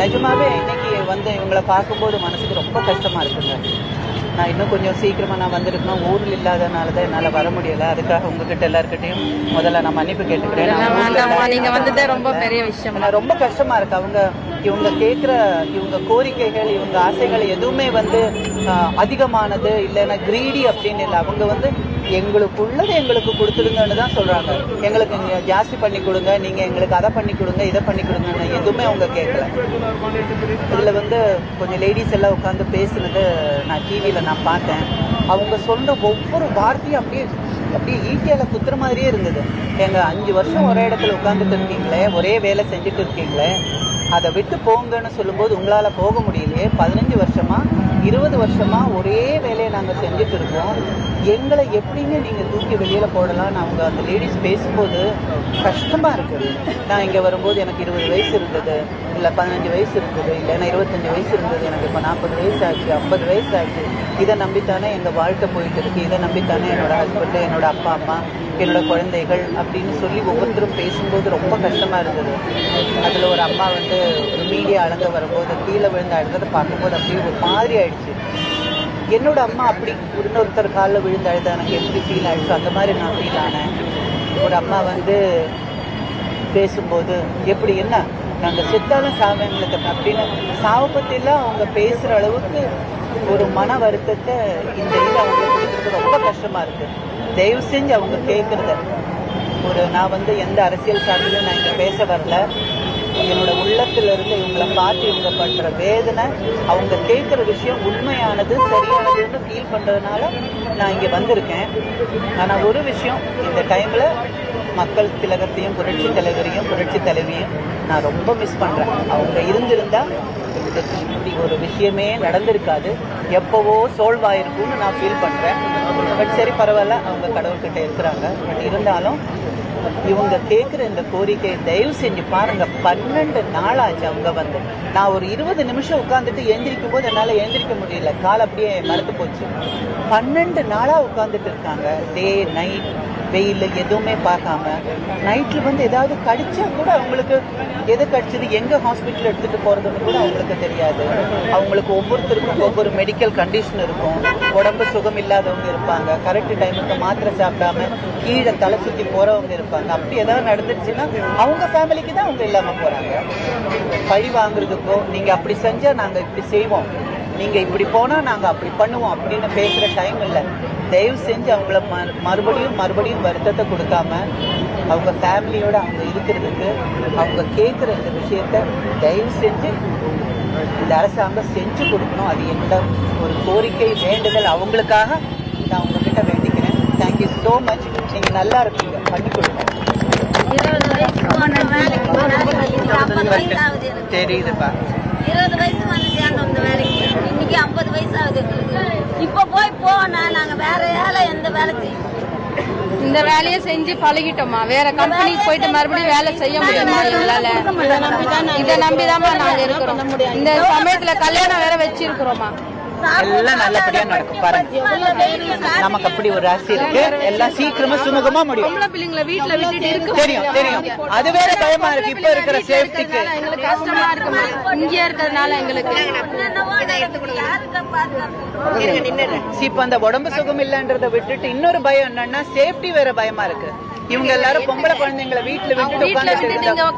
நிஜமாவே இன்னைக்கு வந்து இவங்களை பார்க்கும்போது மனசுக்கு ரொம்ப கஷ்டமா இருக்குங்க. நான் இன்னும் கொஞ்சம் சீக்கிரமா நான் வந்திருக்கணும். ஊரில் இல்லாதனால தான் என்னால் வர முடியல. அதுக்காக உங்ககிட்ட எல்லாருக்கிட்டையும் முதல்ல நான் மன்னிப்பு கேட்டுக்கிறேன். நான் ஊர்ல வேண்டாம்மா, இல்ல. நீங்க வந்ததே ரொம்ப பெரிய விஷயம். ரொம்ப கஷ்டமா இருக்கு. அவங்க இவங்க கேட்குற இவங்க கோரிக்கைகள் இவங்க ஆசைகள் எதுவுமே வந்து அதிகமானது இல்லைன்னா கிரீடி அப்படின்னு இல்லை. அவங்க வந்து எங்களுக்கு உள்ளதை எங்களுக்கு கொடுத்துடுங்கன்னு தான் சொல்றாங்க. எங்களுக்கு நீங்க ஜாஸ்தி பண்ணி கொடுங்க நீங்க எங்களுக்கு அதை பண்ணி கொடுங்க இதை பண்ணி கொடுங்கன்னு எதுவுமே அவங்க கேட்கல. இதுல வந்து கொஞ்சம் லேடிஸ் எல்லாம் உட்காந்து பேசுனது நான் டிவியில நான் பார்த்தேன். அவங்க சொன்ன ஒவ்வொரு வார்த்தையும் அப்படியே அப்படியே ஈட்டியால குத்துற மாதிரியே இருந்தது. எங்க அஞ்சு வருஷம் ஒரே இடத்துல உட்காந்துட்டு இருக்கீங்களே ஒரே வேலை செஞ்சுட்டு இருக்கீங்களே அதை விட்டு போங்கன்னு சொல்லும்போது உங்களால் போக முடியலையே. பதினஞ்சு வருஷமா இருபது வருஷமா ஒரே வேலையை நாங்கள் செஞ்சுட்டு இருக்கோம். எங்களை எப்படின்னு நீங்கள் தூக்கி வெளியில் போடலாம்னு அவங்க அந்த லேடிஸ் பேசும்போது கஷ்டமாக இருக்குது நான் இங்கே வரும்போது எனக்கு இருபது வயசு இருந்தது இல்லை பதினஞ்சு வயசு இருந்தது இல்லைன்னா இருபத்தஞ்சு வயசு இருந்தது எனக்கு இப்போ நாற்பது வயசு ஆச்சு ஐம்பது வயசு ஆச்சு இதை நம்பித்தானே எங்கள் வாழ்க்கை போயிட்டு இருக்கு. இதை நம்பித்தானே என்னோட ஹஸ்பண்ட் என்னோட அப்பா அம்மா என்னோட குழந்தைகள் அப்படின்னு சொல்லி ஒவ்வொருத்தரும் பேசும்போது ரொம்ப கஷ்டமாக இருந்தது. அதில் ஒரு அம்மா வந்து ஒரு மீடியா அளந்து வரும்போது கீழே விழுந்த அழுகிறத பார்க்கும்போது அப்படியே ஒரு மாதிரி ஆயிடுச்சு. என்னோட அம்மா அப்படி இன்னொருத்தர் காலில் விழுந்து அழுத எனக்கு எப்படி ஃபீல் ஆயிடுச்சோ அந்த மாதிரி நான் ஃபீல் ஆனேன். ஒரு அம்மா வந்து பேசும்போது எப்படி என்ன? நாங்கள் செத்தாலும் சாவங்களுக்கு அப்படின்னு சாவை பற்றிலாம் அவங்க பேசுகிற அளவுக்கு ஒரு மன வருத்தத்தை இந்த இதில் அவங்களுக்கு கொடுக்குறது ரொம்ப கஷ்டமாக இருக்குது தயவு செஞ்சு அவங்க கேட்குறத ஒரு நான் வந்து எந்த அரசியல் சார்பிலும் நான் இங்கே பேச வரல. என்னோட உள்ளத்திலிருந்து இவங்களை பார்த்து இவங்க பண்ற வேதனை அவங்க கேட்குற விஷயம் உண்மையானது சரியானதுன்னு ஃபீல் பண்றதுனால நான் இங்க வந்திருக்கேன். ஆனா ஒரு விஷயம் இந்த டைம்ல மக்கள் திலகத்தையும் புரட்சி தலைவரையும் புரட்சி தலைவியும் நான் ரொம்ப மிஸ் பண்றேன். அவங்க இருந்திருந்தா இப்படி ஒரு விஷயமே நடந்திருக்காது. எப்பவோ சோல்வ் ஆயிருக்கும்னு நான் ஃபீல் பண்றேன். பட் சரி பரவாயில்ல அவங்க கடவுள்கிட்ட இருக்கிறாங்க. பட் இருந்தாலும் இவங்க கேட்குற இந்த கோரிக்கையை தயவு செஞ்சு பாருங்க. பன்னெண்டு நாளாச்சு அவங்க வந்து. நான் ஒரு இருபது நிமிஷம் உட்காந்துட்டு எந்திரிக்கும் போது என்னால் எந்திரிக்க முடியல. கால் அப்படியே மறந்து போச்சு. பன்னெண்டு நாளாக உட்காந்துட்டு இருக்காங்க. டே நைட் வெயில் எதுவுமே பார்க்காம நைட்டில் வந்து ஏதாவது கடிச்சா கூட அவங்களுக்கு எது கடிச்சது எங்கே ஹாஸ்பிட்டல் எடுத்துகிட்டு போகிறதுன்னு கூட அவங்களுக்கு தெரியாது. அவங்களுக்கு ஒவ்வொருத்தருக்கும் ஒவ்வொரு மெடிக்கல் கண்டிஷன் இருக்கும். உடம்பு சுகம் இல்லாதவங்க இருப்பாங்க. கரெக்ட் டைமுக்கு மாத்திரை சாப்பிடாம கீழே தலை சுற்றி போகிறவங்க இருப்பாங்க. அப்படி ஏதாவது நடந்துருச்சுன்னா அவங்க ஃபேமிலிக்கு தான் அவங்க இல்லாமல் போகிறாங்க பழி வாங்குறதுக்கோ நீங்கள் அப்படி செஞ்சால் நாங்கள் இப்படி செய்வோம். நீங்க இப்படி போனா நாங்க அப்படி பண்ணுவோம் அப்படின்னு பேசுற டைம் இல்ல. தயவு செஞ்சு அவங்கள மறு- மறுபடியும் மறுபடியும் வருத்தத்தை கொடுக்காம அவங்க ஃபேமிலியோட அவங்க இருக்கிறதுக்கு அவங்க கேட்குற இந்த விஷயத்த தயவு செஞ்சு இந்த அரசாங்கம் செஞ்சு கொடுக்கணும். அது என்னோட ஒரு கோரிக்கை வேண்டுதல் அவங்களுக்காக நான் உங்ககிட்ட வேண்டிக்கிறேன். தேங்க்யூ ஸோ மச் நீங்க நல்லா இருக்கீங்க. பண்ணி கொடுங்க தெரியுதுப்பா. இருபது வயசு வந்து சேர்ந்தோம் இந்த வேலைக்கு இன்னைக்கு ஐம்பது வயசு ஆகுது இப்போ இப்ப போய் போனா நாங்க வேற வேலை எந்த வேலை செய்யும் இந்த வேலையை செஞ்சு பழகிட்டோமா? வேற கம்பெனிக்கு போயிட்டு மறுபடியும் வேலை செய்ய முடியுமா? எங்களால? இதை நம்பிதாம்மா நாங்க இருக்கிறோம். இந்த சமயத்துல கல்யாணம் வேற வச்சிருக்கிறோமா? எல்லாம் நல்லபடியா நடக்கும். பாருங்க. நமக்கு அப்படி ஒரு ஆசை இருக்கு. எல்லாம் சீக்கிரமா சுமூகமா முடியும். வீட்டுல விட்டுட்டு இருக்க தெரியும் தெரியும். அது வேற பயமா இருக்கு. இப்ப இருக்கிற சேஃப்டிக்கு எங்களுக்கு கஷ்டமா இருக்கு இங்கே இருக்கிறதுனால எங்களுக்கு. இப்ப அந்த உடம்பு சுகம் இல்லன்றத விட்டுட்டு இன்னொரு பயம் என்னன்னா சேஃப்டி வேற பயமா இருக்கு. இவங்க எல்லாரும் பொம்பளை குழந்தைங்களை வீட்டுல விட்டுட்டு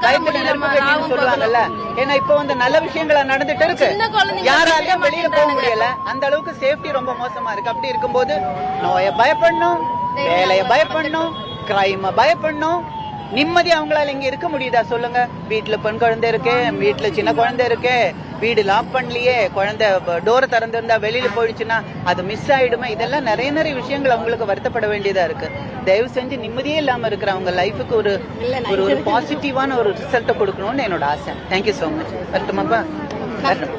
கட்டின்னு சொல்லுவாங்கல்ல. ஏன்னா இப்ப வந்து நல்ல விஷயங்களா நடந்துட்டு இருக்கு. யாராலையும் வெளியில போக முடியல. அந்த அளவுக்கு சேஃப்டி ரொம்ப மோசமா இருக்கு. அப்படி இருக்கும்போது நோய பயப்படணும் வேலைய பயப்படணும் கிரைம பயப்படணும். நிம்மதி அவங்களால இங்க இருக்க முடியுதா சொல்லுங்க. வீட்டுல பெண் குழந்தை இருக்கு வீட்டுல சின்ன குழந்தை இருக்கு. வீடு லாக் பண்ணலையே குழந்தை டோரை திறந்திருந்தா வெளியில போயிடுச்சுன்னா அது மிஸ் ஆயிடுமே. இதெல்லாம் நிறைய நிறைய விஷயங்கள் அவங்களுக்கு வருத்தப்பட வேண்டியதா இருக்கு. தயவு செஞ்சு நிம்மதியே இல்லாம இருக்கிற அவங்க லைஃபுக்கு ஒரு ஒரு பாசிட்டிவான ஒரு ரிசல்ட்டை கொடுக்கணும்னு என்னோட ஆசை. தேங்க்யூ ஸோ மச் வரட்டுமாப்பா வரட்டும்